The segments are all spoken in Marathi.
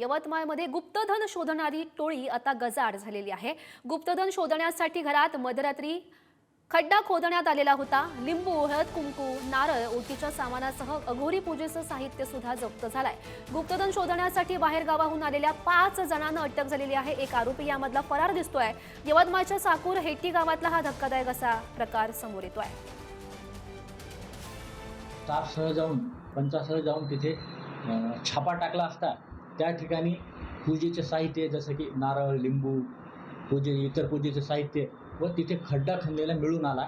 यवतमाळमध्ये गुप्तधन शोधणारी टोळी आता गजाड झालेली आहे. गुप्तधन शोधण्यासाठी घरात मध्यरात्री खड्डा खोदण्यात आलेला होता. लिंबू हळद कुंकू नारळ ओटीच्या सामानासह अघोरी पूजेचं साहित्य सुद्धा जप्त झालंय. गुप्तधन शोधण्यासाठी बाहेर गावाहून आलेल्या पाच जणांना अटक झालेली आहे. एक आरोपी यामधला फरार दिसतोय. यवतमाळच्या साकूर हेटी गावातला हा धक्कादायक असा प्रकार समोर येतोय. स्टाफसह जाऊन पंचासह जाऊन तिथे छापा टाकला असता. त्या ठिकाणी पूजेचे साहित्य जसं की नारळ लिंबू पूजे इतर पूजेचे साहित्य व तिथे खड्डा खणलेला मिळून आला.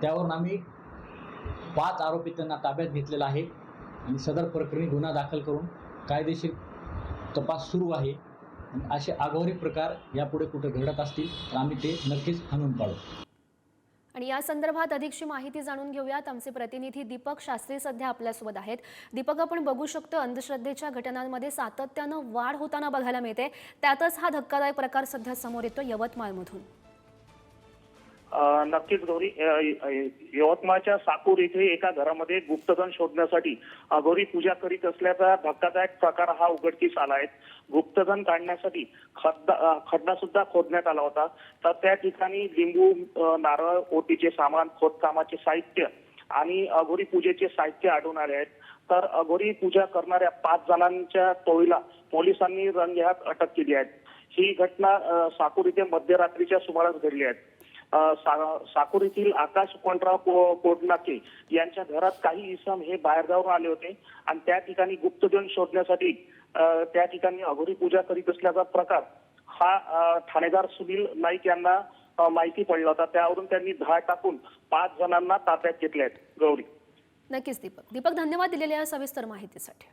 त्यावरून आम्ही पाच आरोपी त्यांना ताब्यात घेतलेला आहे आणि सदर प्रकरणी गुन्हा दाखल करून कायदेशीर तपास सुरू आहे. आणि असे आगोरी प्रकार यापुढे कुठे घडत असतील तर आम्ही ते नक्कीच हाणून पाडू. आणि या संदर्भात अधिकची माहिती जाणून घेऊयात. आमचे प्रतिनिधी दीपक शास्त्री सध्या आपल्यासोबत आहेत. दीपक आपण बघू शकतो अंधश्रद्धेच्या घटनांमध्ये सातत्यानं वाढ होताना बघायला मिळते. त्यातच हा धक्कादायक प्रकार सध्या समोर येतो यवतमाळमधून. नक्कीच गौरी. यवतमाळच्या साकूर इथे एका घरामध्ये गुप्तधन शोधण्यासाठी अघोरी पूजा करीत असल्याचा धक्कादायक प्रकार हा उघडकीस आला आहे. गुप्तधन काढण्यासाठी खड्डा खड्डा सुद्धा खोदण्यात आला होता. तर त्या ठिकाणी लिंबू नारळ ओटीचे सामान खोदकामाचे साहित्य आणि अघोरी पूजेचे साहित्य आढळून आले आहेत. तर अघोरी पूजा करणाऱ्या पाच जणांच्या टोळीला पोलिसांनी रंगेहात अटक केली आहे. ही घटना साकूर इथे मध्यरात्रीच्या सुमारास घडली आहे. साकूर येथील आकाश कोंडराव को- कोटनाके यांच्या घरात काही इसम हे बाहेरगावून आले होते. आणि त्या ठिकाणी गुप्तधन शोधण्यासाठी त्या ठिकाणी अघोरी पूजा करीत असल्याचा प्रकार हा ठाणेदार सुनील नाईक यांना माहिती पडला होता. त्यावरून त्यांनी धाड टाकून पाच जणांना ताब्यात घेतले आहेत. गौरी. नक्कीच दीपक. दीपक धन्यवाद दिलेल्या सविस्तर माहितीसाठी.